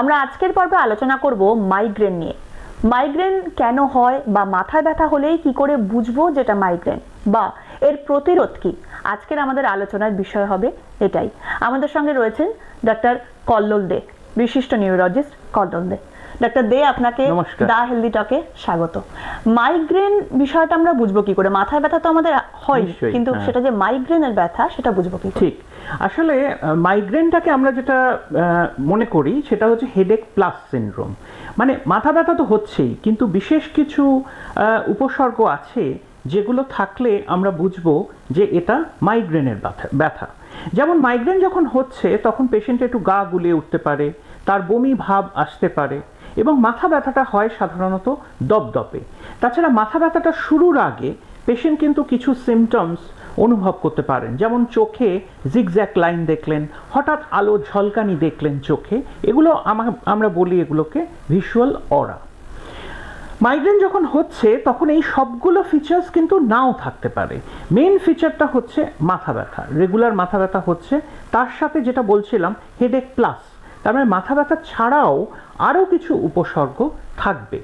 আমরা আজকের পর্বে আলোচনা করব মাইগ্রেন নিয়ে। মাইগ্রেন কেন হয় বা মাথায় ব্যথা হলেই কি করে বুঝব যেটা মাইগ্রেন বা এর প্রতিরোধ কি? আজকের আমাদের আলোচনার বিষয় হবে এটাই। আমাদের সঙ্গে রয়েছেন ডক্টর কল্লোল দে, বিশিষ্ট নিউরোলজিস্ট কল্লোল দে। ডক্টর দে আপনাকে দা হেলদি টকে স্বাগত। মাইগ্রেন বিষয়টা আমরা বুঝব কি করে? মাথায় ব্যথা তো আমাদের হয় কিন্তু হ্যাঁ। সেটা যে মাইগ্রেনের ব্যথা সেটা বুঝব কি ঠিক। আসলে মাইগ্রেনটাকে আমরা যেটা মনে করি সেটা হচ্ছে হেডেক প্লাস সিনড্রোম মানে মাথা ব্যথা তো হচ্ছেই কিন্তু বিশেষ কিছু উপসর্গ আছে যেগুলো থাকলে আমরা বুঝব যে এটা মাইগ্রেনের ব্যথা ব্যথা। যেমন মাইগ্রেন যখন হচ্ছে তখন পেশেন্ট একটু গা গুলিয়ে উঠতে পারে তার বমি ভাব আসতে পারে এবং মাথা ব্যথাটা হয় সাধারণত দপদপে। তাছাড়া মাথা ব্যথাটা শুরুর আগে পেশেন্ট কিন্তু কিছু সিমটমস অনুভব করতে পারেন। যেমন চোখে জিগজ্যাক লাইন দেখলেন, হঠাৎ আলো ঝলকানি দেখলেন চোখে। এগুলো আমা- আমরা বলি এগুলোকে ভিজুয়াল অরা মাইগ্রেন যখন হচ্ছে, তখন এই সবগুলো ফিচার্স কিন্তু নাও থাকতে পারে। মেন ফিচারটা হচ্ছে মাথা ব্যথা। রেগুলার মাথা ব্যথা হচ্ছে। তার সাথে যেটা বলছিলাম হেডেক প্লাস তার মানে মাথা ব্যথা ছাড়াও আরও কিছু উপসর্গ থাকবে।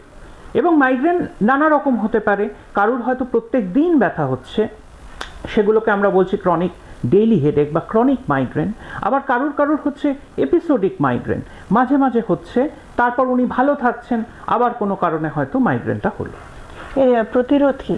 এবং মাইগ্রেন নানা রকম হতে পারে, কারুর হয়তো প্রত্যেক দিন ব্যথা হচ্ছে, সেগুলোকে আমরা বলছি ক্রনিক ডেইলি হেডেক বা ক্রনিক মাইগ্রেন আবার কারুর কারুর হচ্ছে এপিসোডিক মাইগ্রেন মাঝে মাঝে হচ্ছে, তারপর উনি ভালো থাকছেন, আবার কোনো কারণে হয়তো মাইগ্রেনটা হলো। প্রতিরোধ। কি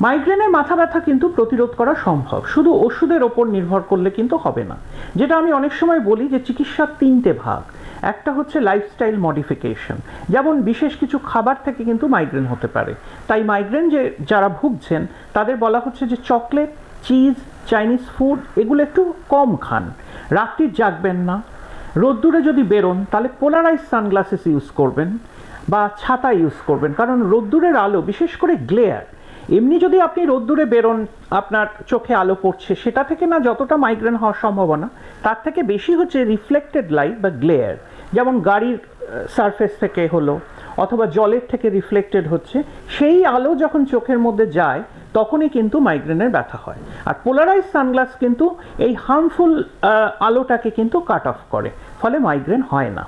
মাইগ্রেনের মাথা ব্যথা কিন্তু প্রতিরোধ করা সম্ভব। শুধু ওষুধের ওপর নির্ভর করলে কিন্তু হবে না। যেটা আমি অনেক সময় বলি যে চিকিৎসার তিনটে ভাগ। একটা হচ্ছে লাইফস্টাইল মডিফিকেশন যেমন বিশেষ কিছু খাবার থেকে কিন্তু মাইগ্রেন হতে পারে। তাই মাইগ্রেন যে যারা ভুগছেন, তাদের বলা হচ্ছে যে চকলেট চিজ চাইনিজ ফুড এগুলো একটু কম খান। রাত্রি জাগবেন না। রোদ্দুরে যদি বেরোন, তাহলে পোলারাইজ সানগ্লাসেস ইউজ করবেন বা ছাতা ইউজ করবেন। কারণ রোদ্দুরের আলো, বিশেষ করে গ্লেয়ার এমনি যদি আপনি রোদ্দুরে বেরোন, আপনার চোখে আলো পড়ছে, সেটা থেকে না যতটা মাইগ্রেন হওয়ার সম্ভাবনা, তার থেকে বেশি হচ্ছে রিফ্লেক্টেড লাইট বা গ্লেয়ার যেমন গাড়ির সারফেস থেকে হলো, অথবা জলের থেকে রিফ্লেক্টেড হচ্ছে, সেই আলো যখন চোখের মধ্যে যায়, তখনই কিন্তু মাইগ্রেনের ব্যথা হয়। আর পোলারাইজ সানগ্লাস কিন্তু এই হার্মফুল আলোটাকে কিন্তু কাট অফ করে, ফলে মাইগ্রেন হয় না।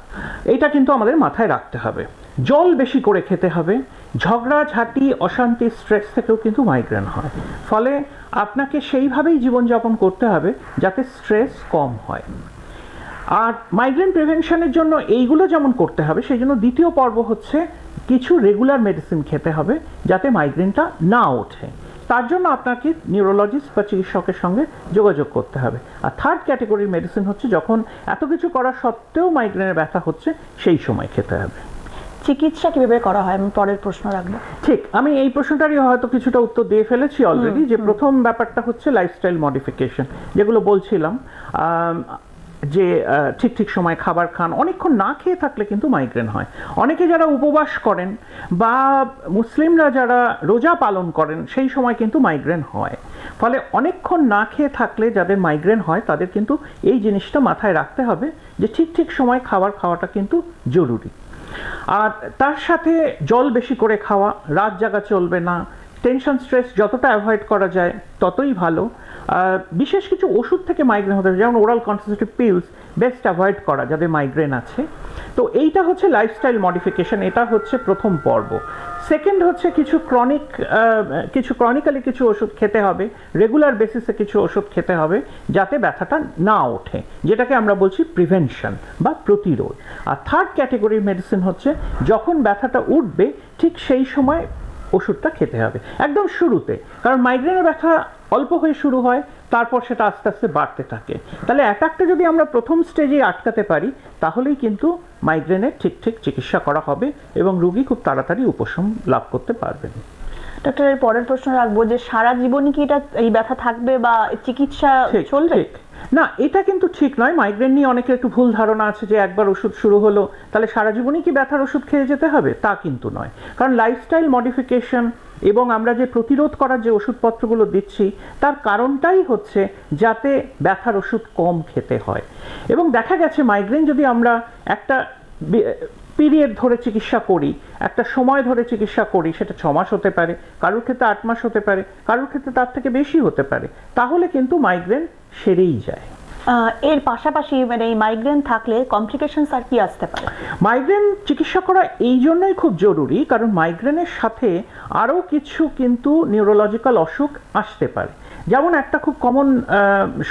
এটা কিন্তু আমাদের মাথায় রাখতে হবে। জল বেশি করে খেতে হবে ঝগড়া ঝাঁটি অশান্তি স্ট্রেস থেকেও কিন্তু মাইগ্রেন হয়। ফলে আপনাকে সেইভাবেই জীবনযাপন করতে হবে যাতে স্ট্রেস কম হয়। আর মাইগ্রেন প্রিভেনশনের জন্য এইগুলো যেমন করতে হবে সেই জন্য দ্বিতীয় পর্ব হচ্ছে কিছু রেগুলার মেডিসিন খেতে হবে যাতে মাইগ্রেনটা না ওঠে। তার জন্য আপনাকে নিউরোলজিস্ট বা চিকিৎসকের সঙ্গে যোগাযোগ করতে হবে। আর থার্ড ক্যাটাগরির মেডিসিন হচ্ছে যখন এত কিছু করা সত্ত্বেও মাইগ্রেনের ব্যথা হচ্ছে, সেই সময় খেতে হবে। চিকিৎসা কীভাবে করা হয়? আমি পরের প্রশ্ন রাখব। ঠিক আমি এই প্রশ্নটারই হয়তো কিছুটা উত্তর দিয়ে ফেলেছি অলরেডি যে প্রথম ব্যাপারটা হচ্ছে লাইফস্টাইল মডিফিকেশন যেগুলো বলছিলাম যে ঠিক ঠিক সময় খাবার খান অনেকক্ষণ না খেয়ে থাকলে কিন্তু মাইগ্রেন হয়। অনেকে যারা উপবাস করেন বা মুসলিমরা যারা রোজা পালন করেন সেই সময় কিন্তু মাইগ্রেন হয়। ফলে অনেকক্ষণ না খেয়ে থাকলে যাদের মাইগ্রেন হয় তাদের কিন্তু এই জিনিসটা মাথায় রাখতে হবে যে ঠিক ঠিক সময় খাবার খাওয়াটা কিন্তু জরুরি। আর তার সাথে জল বেশি করে খাওয়া, রাত জাগা চলবে না টেনশন স্ট্রেস যতটা অ্যাভয়েড করা যায় ততই ভালো। বিশেষ কিছু ওষুধ থেকে মাইগ্রেন হতে যেমন ওরাল কনসেন্ট্রেটিভ পিলস বেস্ট অ্যাভয়েড করা, যাদের মাইগ্রেন আছে। তো এইটা হচ্ছে লাইফস্টাইল মডিফিকেশন এটা হচ্ছে প্রথম পর্ব। সেকেন্ড হচ্ছে কিছু ক্রনিক কিছু ক্রনিক্যালি কিছু ওষুধ খেতে হবে রেগুলার বেসিসে কিছু ওষুধ খেতে হবে, যাতে ব্যথাটা না ওঠে, যেটাকে আমরা বলছি প্রিভেনশন বা প্রতিরোধ। আর থার্ড ক্যাটেগরির মেডিসিন হচ্ছে, যখন ব্যথাটা উঠবে, ঠিক সেই সময় ওষুধটা খেতে হবে। একদম শুরুতে। কারণ মাইগ্রেনের ব্যথা অল্প হয়ে শুরু হয়, তারপর সেটা আস্তে আস্তে বাড়তে থাকে। তাহলে অ্যাটাকটা যদি আমরা প্রথম স্টেজে আটকাতে পারি, তাহলেই কিন্তু মাইগ্রেনের ঠিক ঠিক চিকিৎসা করা হবে এবং রুগী খুব তাড়াতাড়ি উপশম লাভ করতে পারবেন। ডক্টর এর পরের প্রশ্ন রাখব যে সারা জীবনই কি এটা এই ব্যথা থাকবে বা চিকিৎসা চলবে? না এটা কিন্তু ঠিক নয়। মাইগ্রেন নিয়ে অনেকের একটু ভুল ধারণা আছে যে একবার ওষুধ শুরু হলো তাহলে সারা জীবনই কি ব্যথার ওষুধ খেয়ে যেতে হবে? তা কিন্তু নয়। কারণ লাইফস্টাইল মডিফিকেশন এবং আমরা যে প্রতিরোধ করার যে ওষুধপত্রগুলো দিচ্ছি তার কারণটাই হচ্ছে যাতে ব্যথার ওষুধ কম খেতে হয়। এবং দেখা গেছে মাইগ্রেন যদি আমরা একটা পিরিয়ড ধরে চিকিৎসা করি একটা সময় ধরে চিকিৎসা করি সেটা ছ মাস হতে পারে কারোর ক্ষেত্রে আট মাস হতে পারে কারোর ক্ষেত্রে তার থেকে বেশি হতে পারে তাহলে কিন্তু মাইগ্রেন সেরেই যায়। এর পাশাপাশি মানে এই মাইগ্রেন থাকলে কমপ্লিকেশনস আর কি আসতে পারে? মাইগ্রেন চিকিৎসা করা এই জন্যই খুব জরুরি কারণ মাইগ্রেনের সাথে আরও কিছু কিন্তু নিউরোলজিক্যাল অসুখ আসতে পারে। যেমন একটা খুব কমন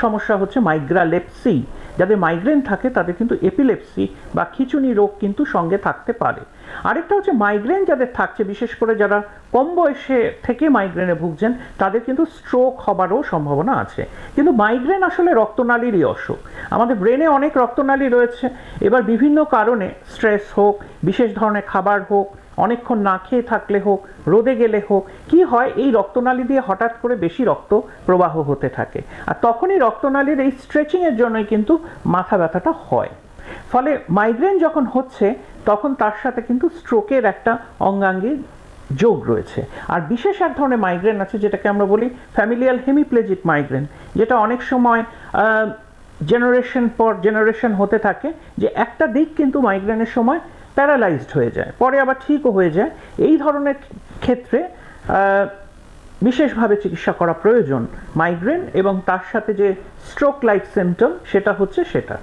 সমস্যা হচ্ছে মাইগ্রালেপসি যাদের মাইগ্রেন থাকে তাদের কিন্তু এপিলেপসি বা খিচুনি রোগ কিন্তু সঙ্গে থাকতে পারে। আরেকটা হচ্ছে মাইগ্রেন যাদের থাকছে, বিশেষ করে যারা কম বয়সে থেকে মাইগ্রেনে ভুগছেন, তাদের কিন্তু স্ট্রোক হবারও সম্ভাবনা আছে। কিন্তু মাইগ্রেন আসলে রক্তনালীরই অসুখ। আমাদের ব্রেনে অনেক রক্তনালী রয়েছে। এবার বিভিন্ন কারণে স্ট্রেস হোক, বিশেষ ধরনের খাবার হোক অনেকক্ষণ না খেয়ে থাকলে হোক, রোদে গেলে হোক, কি হয়, এই রক্তনালী দিয়ে হঠাৎ করে বেশি রক্ত প্রবাহ হতে থাকে। আর তখনই রক্তনালীর এই স্ট্রেচিংয়ের জন্যই কিন্তু মাথা ব্যথাটা হয়। ফলে মাইগ্রেন যখন হচ্ছে, তখন তার সাথে কিন্তু স্ট্রোকের একটা অঙ্গাঙ্গী যোগ রয়েছে। আর বিশেষ এক ধরনের মাইগ্রেন আছে, যেটাকে আমরা বলি ফ্যামিলিয়াল হেমিপ্লেজিক মাইগ্রেন যেটা অনেক সময় জেনারেশন পর জেনারেশন হতে থাকে যে একটা দিক কিন্তু মাইগ্রেনের সময় প্যারালাইজড হয়ে যায় পরে আবার ঠিকও হয়ে যায়। এই ধরনের ক্ষেত্রে বিশেষভাবে চিকিৎসা করা প্রয়োজন মাইগ্রেন এবং তার সাথে যে স্ট্রোক লাইক সিমটম সেটা হচ্ছে সেটা।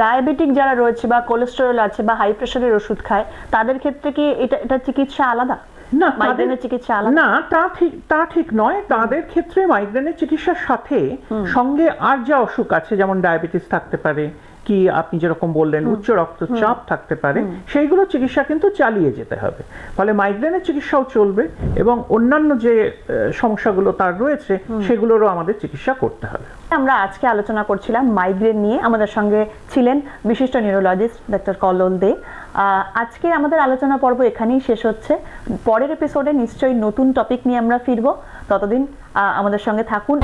ডায়াবেটিক যারা রয়েছে বা কোলেস্টেরল আছে বা হাই প্রেশারের ওষুধ খায় তাদের ক্ষেত্রে কি এটা এটা চিকিৎসা আলাদা? না মাইগ্রেনের চিকিৎসা আলাদা? না তা ঠিক তা ঠিক নয়। তাদের ক্ষেত্রে মাইগ্রেনের চিকিৎসার সাথে সঙ্গে আর যা অসুখ আছে যেমন ডায়াবেটিস থাকতে পারে কি আপনি যেরকম বললেন উচ্চ রক্তচাপ থাকতে পারে সেইগুলো চিকিৎসা কিন্তু চালিয়ে যেতে হবে। ফলে মাইগ্রেনের চিকিৎসাও চলবে এবং অন্যান্য যে সমস্যাগুলো তার রয়েছে সেগুলোরও আমাদের চিকিৎসা করতে হবে। আমরা আজকে আলোচনা করছিলাম মাইগ্রেন নিয়ে। আমাদের সঙ্গে ছিলেন বিশিষ্ট নিউরোলজিস্ট ডাক্তার কল্লোল দে। আজকে আমাদের আলোচনা পর্ব এখানেই শেষ হচ্ছে। পরের এপিসোডে নিশ্চয়ই নতুন টপিক নিয়ে আমরা ফিরবো। ততদিন আহ, আমাদের সঙ্গে থাকুন।